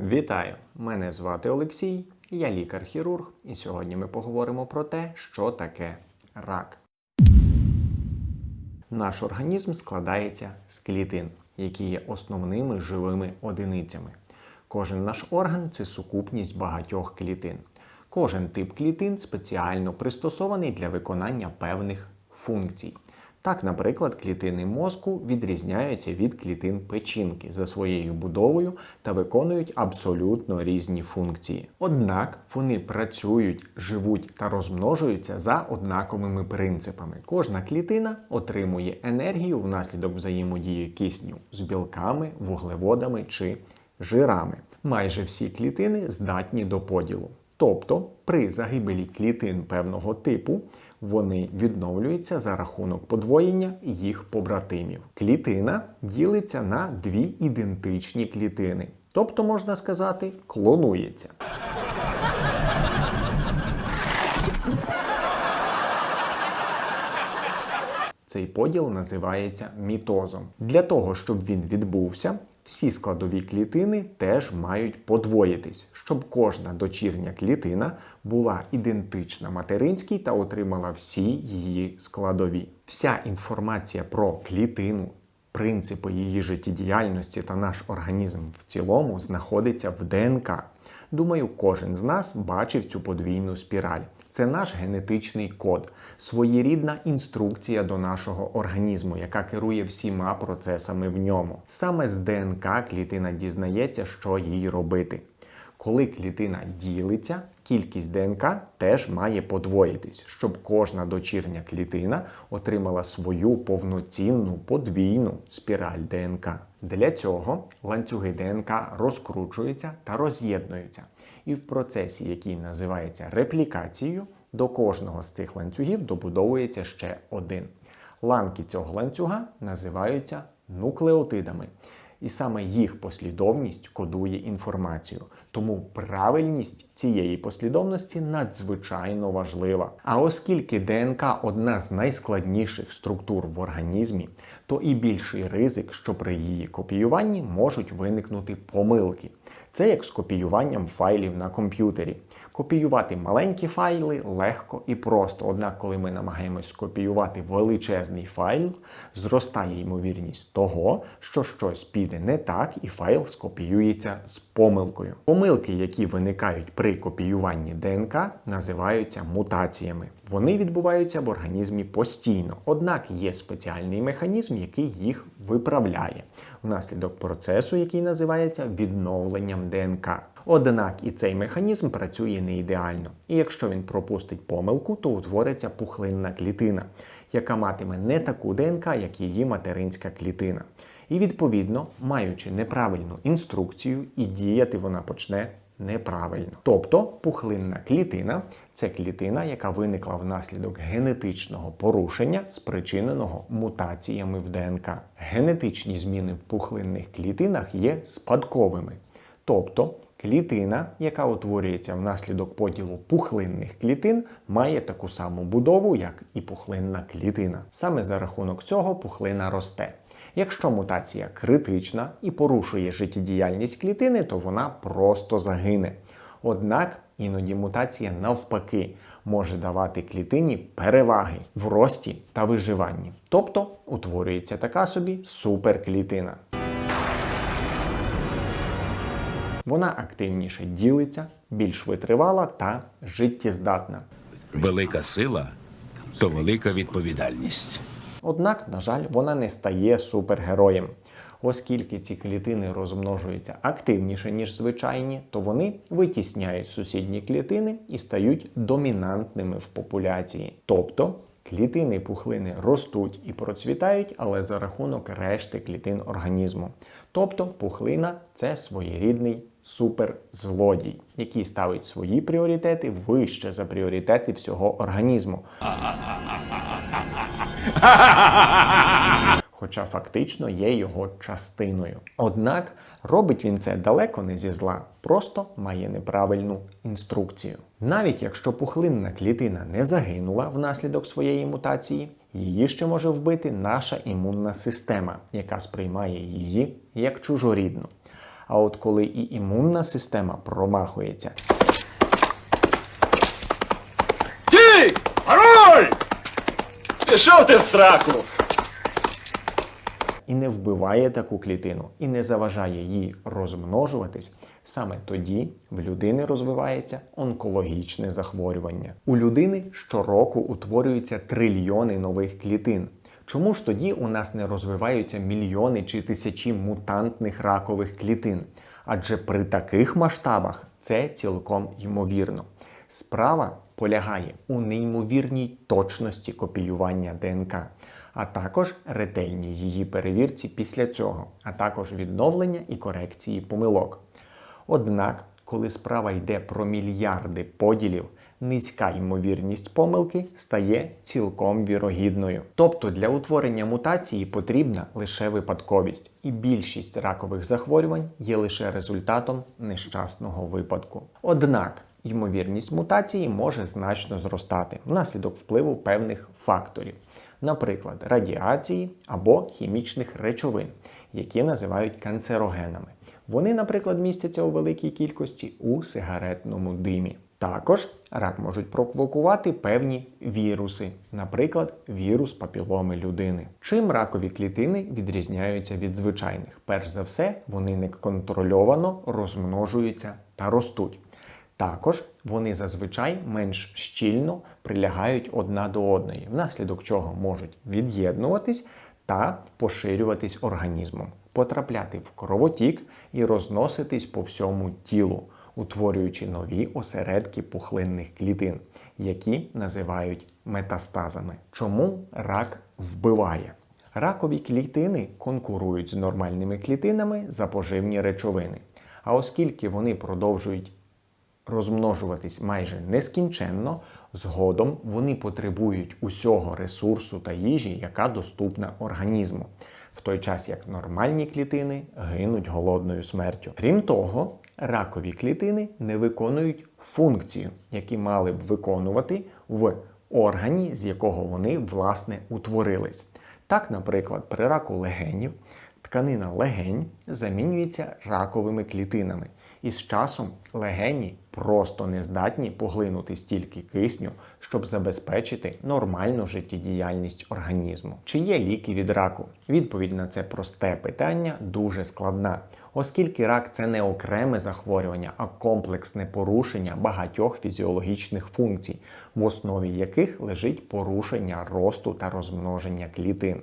Вітаю! Мене звати Олексій, я лікар-хірург, і сьогодні ми поговоримо про те, що таке рак. Наш організм складається з клітин, які є основними живими одиницями. Кожен наш орган це сукупність багатьох клітин. Кожен тип клітин спеціально пристосований для виконання певних функцій. Так, наприклад, клітини мозку відрізняються від клітин печінки за своєю будовою та виконують абсолютно різні функції. Однак вони працюють, живуть та розмножуються за однаковими принципами. Кожна клітина отримує енергію внаслідок взаємодії кисню з білками, вуглеводами чи жирами. Майже всі клітини здатні до поділу. Тобто, при загибелі клітин певного типу вони відновлюються за рахунок подвоєння їх побратимів. Клітина ділиться на дві ідентичні клітини, тобто, можна сказати, клонується. Цей поділ називається мітозом. Для того, щоб він відбувся, всі складові клітини теж мають подвоїтись, щоб кожна дочірня клітина була ідентична материнській та отримала всі її складові. Вся інформація про клітину, принципи її життєдіяльності та наш організм в цілому знаходиться в ДНК. Думаю, кожен з нас бачив цю подвійну спіраль. Це наш генетичний код, своєрідна інструкція до нашого організму, яка керує всіма процесами в ньому. Саме з ДНК клітина дізнається, що їй робити. Коли клітина ділиться, кількість ДНК теж має подвоїтись, щоб кожна дочірня клітина отримала свою повноцінну подвійну спіраль ДНК. Для цього ланцюги ДНК розкручуються та роз'єднуються. І в процесі, який називається реплікацією, до кожного з цих ланцюгів добудовується ще один. Ланки цього ланцюга називаються нуклеотидами. І саме їх послідовність кодує інформацію. Тому правильність цієї послідовності надзвичайно важлива. А оскільки ДНК одна з найскладніших структур в організмі, то і більший ризик, що при її копіюванні можуть виникнути помилки. Це як з копіюванням файлів на комп'ютері. Копіювати маленькі файли легко і просто. Однак, коли ми намагаємось скопіювати величезний файл, зростає ймовірність того, що щось піде не так, і файл скопіюється з помилкою. Помилки, які виникають при копіюванні ДНК, називаються мутаціями. Вони відбуваються в організмі постійно, однак є спеціальний механізм, який їх виправляє внаслідок процесу, який називається відновленням ДНК. Однак і цей механізм працює не ідеально. І якщо він пропустить помилку, то утвориться пухлинна клітина, яка матиме не таку ДНК, як її материнська клітина. І відповідно, маючи неправильну інструкцію, і діяти вона почне неправильно. Тобто пухлинна клітина це клітина, яка виникла внаслідок генетичного порушення, спричиненого мутаціями в ДНК. Генетичні зміни в пухлинних клітинах є спадковими. Тобто клітина, яка утворюється внаслідок поділу пухлинних клітин, має таку саму будову, як і пухлинна клітина. Саме за рахунок цього пухлина росте. Якщо мутація критична і порушує життєдіяльність клітини, то вона просто загине. Однак іноді мутація навпаки може давати клітині переваги в рості та виживанні. Тобто утворюється така собі суперклітина. Вона активніше ділиться, більш витривала та життєздатна. Велика сила то велика відповідальність. Однак, на жаль, вона не стає супергероєм. Оскільки ці клітини розмножуються активніше, ніж звичайні, то вони витісняють сусідні клітини і стають домінантними в популяції. Тобто клітини пухлини ростуть і процвітають, але за рахунок решти клітин організму. Тобто пухлина це своєрідний суперзлодій, який ставить свої пріоритети вище за пріоритети всього організму. Хоча фактично є його частиною. Однак робить він це далеко не зі зла, просто має неправильну інструкцію. Навіть якщо пухлинна клітина не загинула внаслідок своєї мутації, її ще може вбити наша імунна система, яка сприймає її як чужорідну. А от коли і імунна система промахується, Стій! Пароль! Пішов ти в сраку! і не вбиває таку клітину, і не заважає їй розмножуватись, саме тоді в людини розвивається онкологічне захворювання. У людини щороку утворюються трильйони нових клітин. Чому ж тоді у нас не розвиваються мільйони чи тисячі мутантних ракових клітин? Адже при таких масштабах це цілком ймовірно. Справа полягає у неймовірній точності копіювання ДНК, а також ретельній її перевірці після цього, а також відновлення і корекції помилок. Однак, коли справа йде про мільярди поділів, низька ймовірність помилки стає цілком вірогідною. Тобто для утворення мутації потрібна лише випадковість, і більшість ракових захворювань є лише результатом нещасного випадку. Однак ймовірність мутації може значно зростати внаслідок впливу певних факторів, наприклад, радіації або хімічних речовин, які називають канцерогенами. Вони, наприклад, містяться у великій кількості у сигаретному димі. Також рак можуть провокувати певні віруси, наприклад, вірус папіломи людини. Чим ракові клітини відрізняються від звичайних? Перш за все, вони неконтрольовано розмножуються та ростуть. Також вони зазвичай менш щільно прилягають одна до одної, внаслідок чого можуть від'єднуватись та поширюватись організмом, потрапляти в кровотік і розноситись по всьому тілу, утворюючи нові осередки пухлинних клітин, які називають метастазами. Чому рак вбиває? Ракові клітини конкурують з нормальними клітинами за поживні речовини. А оскільки вони продовжують розмножуватись майже нескінченно, згодом вони потребують усього ресурсу та їжі, яка доступна організму, в той час як нормальні клітини гинуть голодною смертю. Крім того, ракові клітини не виконують функцію, які мали б виконувати в органі, з якого вони власне утворились. Так, наприклад, при раку легенів тканина легень замінюється раковими клітинами. І з часом легені просто не здатні поглинути стільки кисню, щоб забезпечити нормальну життєдіяльність організму. Чи є ліки від раку? Відповідь на це просте питання дуже складна, оскільки рак це не окреме захворювання, а комплексне порушення багатьох фізіологічних функцій, в основі яких лежить порушення росту та розмноження клітин.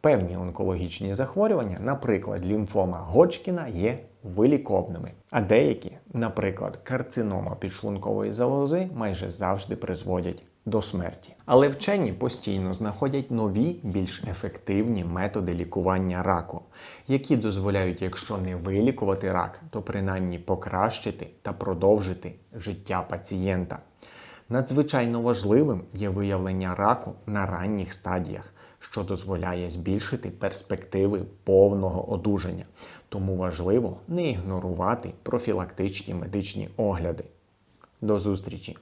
Певні онкологічні захворювання, наприклад, лімфома Годжкіна, є виліковними, а деякі, наприклад, карцинома підшлункової залози, майже завжди призводять до смерті. Але вчені постійно знаходять нові, більш ефективні методи лікування раку, які дозволяють, якщо не вилікувати рак, то принаймні покращити та продовжити життя пацієнта. Надзвичайно важливим є виявлення раку на ранніх стадіях, що дозволяє збільшити перспективи повного одужання. Тому важливо не ігнорувати профілактичні медичні огляди. До зустрічі!